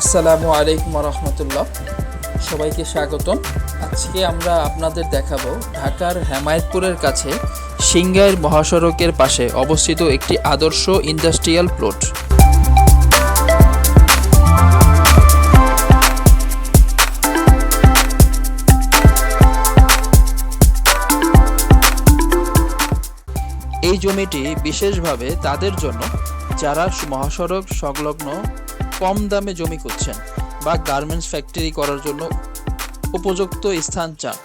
আসসালামু আলাইকুম রহমতুল্লাহ সবাইকে স্বাগতম। আজকে আমরা আপনাদের দেখাবো ঢাকার হেমায়েতপুরের কাছে সিংগাইর মহাসড়কের পাশে অবস্থিত একটি আদর্শ ইন্ডাস্ট্রিয়াল প্লট। এই জমিটি বিশেষভাবে তাদের জন্য যারা মহাসড়ক সংলগ্ন কম দামে জমি খুঁজছেন বা গার্মেন্টস ফ্যাক্টরি করার জন্য উপযুক্ত স্থান চান।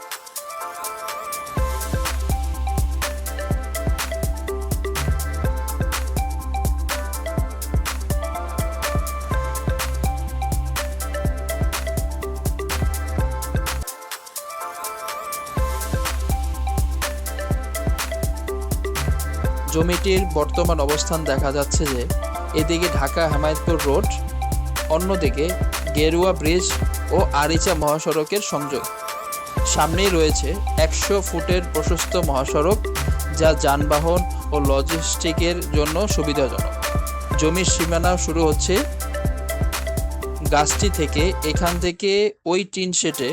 জমিটির বর্তমান অবস্থান দেখা যাচ্ছে যে, এদিকে ঢাকা হেমায়তপুর রোড অন্যদিকে গেরুয়া ব্রিজ ও আরিচা মহাসড়কের সংযোগ। সামনেই রয়েছে একশো ফুটের প্রশস্ত মহাসড়ক, যা যানবাহন ও লজিস্টিকের জন্য সুবিধাজনক। জমির সীমানা শুরু হচ্ছে গাছটি থেকে, এখান থেকে ওই টিন শেটে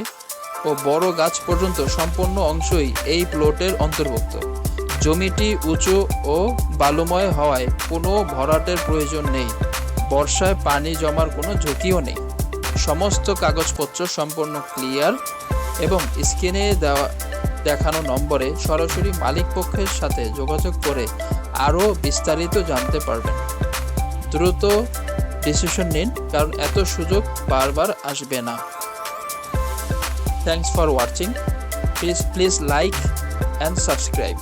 ও বড় গাছ পর্যন্ত সম্পূর্ণ অংশই এই প্লটের অন্তর্ভুক্ত। জমিটি উঁচু ও বালুময় হওয়ায় কোনো ভরাটের প্রয়োজন নেই। বর্ষায় পানি জমার কোনো ঝুঁকিও নেই। সমস্ত কাগজপত্র সম্পূর্ণ ক্লিয়ার এবং স্ক্রিনে দেওয়া দেখানো নম্বরে সরাসরি মালিক পক্ষের সাথে যোগাযোগ করে আরও বিস্তারিত জানতে পারবেন। দ্রুত ডিসিশন নিন, কারণ এত সুযোগ বারবার আসবে না। Thanks for watching please please like and subscribe